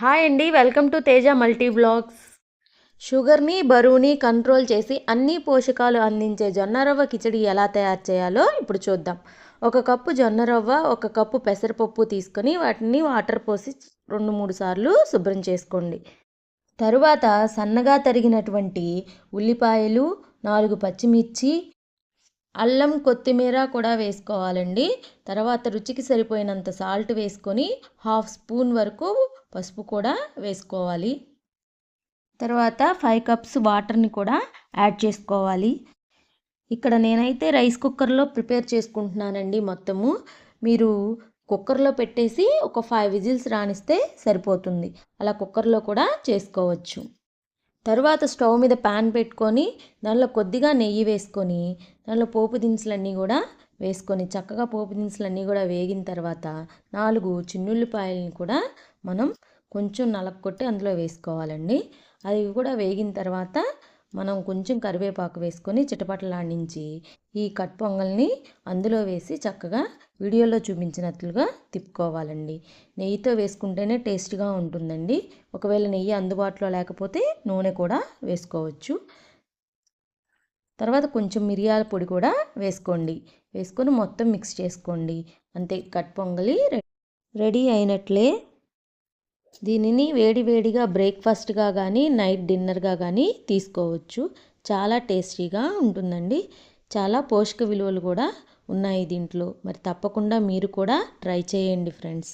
Hi అండి welcome to Teja multi blogs. షుగర్ని బరువుని కంట్రోల్ చేసి అన్ని పోషకాలు అందించే జొన్న రవ్వ కిచడి ఎలా తయారు చేయాలో ఇప్పుడు చూద్దాం. ఒక కప్పు జొన్న రవ్వ ఒక కప్పు పెసరపప్పు తీసుకొని వాటిని వాటర్ పోసి రెండు మూడు సార్లు శుభ్రం చేసుకోండి. తరువాత సన్నగా తరిగినటువంటి ఉల్లిపాయలు నాలుగు పచ్చిమిర్చి అల్లం కొత్తిమీర కూడా వేసుకోవాలండి. తర్వాత రుచికి సరిపోయినంత సాల్ట్ వేసుకొని హాఫ్ స్పూన్ వరకు పసుపు కూడా వేసుకోవాలి. తర్వాత ఫైవ్ కప్స్ వాటర్ని కూడా యాడ్ చేసుకోవాలి. ఇక్కడ నేనైతే రైస్ కుక్కర్లో ప్రిపేర్ చేసుకుంటున్నానండి మొత్తము. మీరు కుక్కర్లో పెట్టేసి ఒక ఫైవ్ విజిల్స్ రాణిస్తే సరిపోతుంది. అలా కుక్కర్లో కూడా చేసుకోవచ్చు. తర్వాత స్టవ్ మీద ప్యాన్ పెట్టుకొని దానిలో కొద్దిగా నెయ్యి వేసుకొని దానిలో పోపు దినుసులన్నీ కూడా వేసుకొని చక్కగా పోపు దినుసులన్నీ కూడా వేగిన తర్వాత నాలుగు చిన్నుల్లిపాయలను కూడా మనం కొంచెం నలగొట్టి అందులో వేసుకోవాలండి. అవి కూడా వేగిన తర్వాత మనం కొంచెం కరివేపాకు వేసుకొని చిటపటలాడించి ఈ కట్ పొంగల్ని అందులో వేసి చక్కగా వీడియోలో చూపించినట్లుగా తిప్పుకోవాలండి. నెయ్యితో వేసుకుంటేనే టేస్ట్గా ఉంటుందండి. ఒకవేళ నెయ్యి అందుబాటులో లేకపోతే నూనె కూడా వేసుకోవచ్చు. తర్వాత కొంచెం మిరియాల పొడి కూడా వేసుకోండి. వేసుకొని మొత్తం మిక్స్ చేసుకోండి. అంతే కట్ పొంగలి రెడీ. అయినట్లే దీనిని వేడివేడిగా బ్రేక్ఫాస్ట్గా కానీ నైట్ డిన్నర్గా కానీ తీసుకోవచ్చు. చాలా టేస్టీగా ఉంటుందండి. చాలా పోషక విలువలు కూడా ఉన్నాయి దీంట్లో. మరి తప్పకుండా మీరు కూడా ట్రై చేయండి ఫ్రెండ్స్.